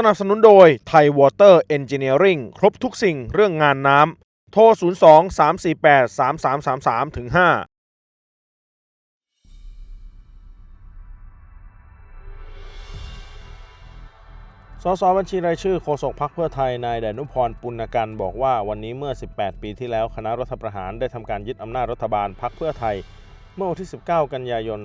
สนับสนุนโดยไทยวอเตอร์เอนจิเนียริงครบทุกสิ่งเรื่องงานน้ำ โทร 02 348 3333ถึง5สสบัญชีรายชื่อโฆษกพรรคเพื่อไทย นายแดนุพรปุณกันบอกว่าวันนี้เมื่อ 18 ปีที่แล้วคณะรัฐประหารได้ทำการยึดอำนาจรัฐบาลพรรคเพื่อไทย เมื่อวันที่ 19 กันยายน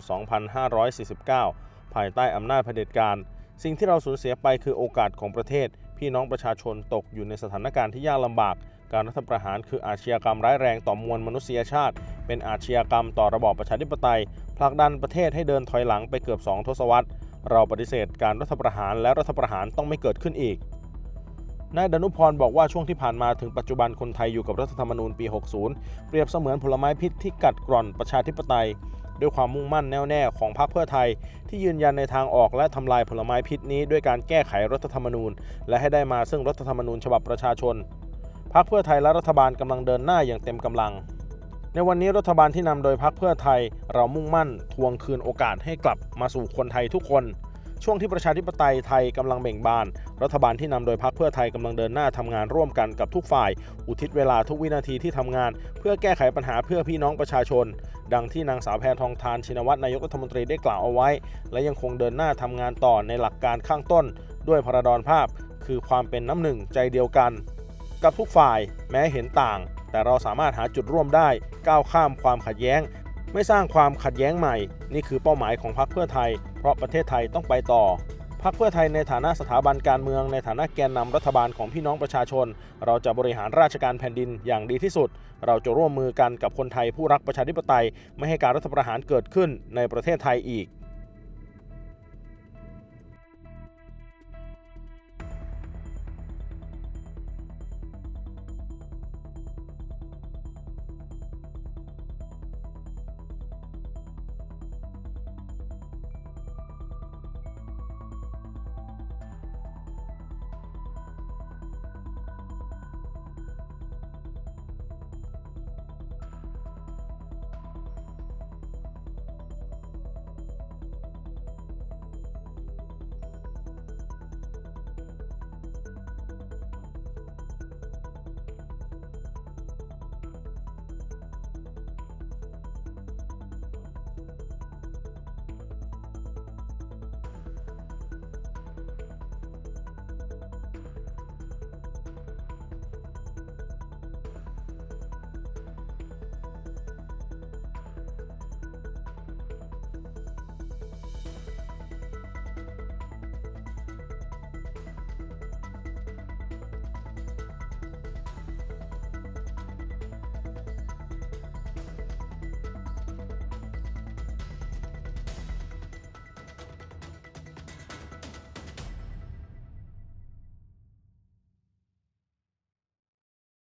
2549 ภายใต้อำนาจเผด็จการ สิ่งที่เราสูญเสียไปคือโอกาสของประเทศ พี่น้องประชาชนตกอยู่ในสถานการณ์ที่ยากลำบาก การรัฐประหารคืออาชญากรรมร้ายแรงต่อมวลมนุษยชาติ เป็นอาชญากรรมต่อระบอบประชาธิปไตยผลักดันประเทศให้เดินถอยหลังไปเกือบ2ทศวรรษ เราปฏิเสธการรัฐประหารและรัฐประหารต้องไม่เกิดขึ้นอีกนายดนุพรบอกว่าช่วงที่ผ่านมาถึงปัจจุบันคนไทยอยู่กับรัฐธรรมนูญปี 60 เปรียบเสมือนผลไม้พิษที่กัดกร่อนประชาธิปไตย ด้วยความมุ่งมั่นแน่วแน่ของพรรคเพื่อไทย ที่ยืนยันในทางออกและทำลายผลไม้พิษนี้ ด้วยการแก้ไขรัฐธรรมนูญ และให้ได้มาซึ่งรัฐธรรมนูญฉบับประชาชนพรรคเพื่อไทยและรัฐบาลกำลังเดินหน้าอย่างเต็มกำลัง ในวันนี้รัฐบาลที่นำโดยพรรคเพื่อไทย เรามุ่งมั่นทวงคืนโอกาสให้กลับมาสู่คนไทยทุกคน ช่วงที่ประชาธิปไตยไทยกำลังเบ่งบาน รัฐบาลที่นำโดยพรรคเพื่อไทยกำลังเดินหน้าทำงานร่วมกันกับทุกฝ่าย อุทิศเวลาทุกวินาทีที่ทำงาน เพื่อแก้ไขปัญหาเพื่อพี่น้องประชาชน ดังที่นางสาวแพทองทานชินวัตรนายกรัฐมนตรีได้กล่าวเอาไว้ และยังคงเดินหน้าทำงานต่อในหลักการข้างต้น ด้วยพระดอนภาพ คือความเป็นน้ำหนึ่งใจเดียวกัน กับทุกฝ่ายแม้เห็นต่าง แต่เราสามารถหาจุดร่วมได้ก้าวข้ามความขัดแย้ง ไม่สร้างความขัดแย้งใหม่ นี่คือเป้าหมายของพรรคเพื่อไทย เพราะประเทศไทยต้องไปต่อพรรคเพื่อไทยในฐานะสถาบันการเมืองในฐานะแกนนำรัฐบาลของพี่น้องประชาชน เราจะบริหารราชการแผ่นดินอย่างดีที่สุด เราจะร่วมมือกันกับคนไทยผู้รักประชาธิปไตย ไม่ให้การรัฐประหารเกิดขึ้นในประเทศไทยอีก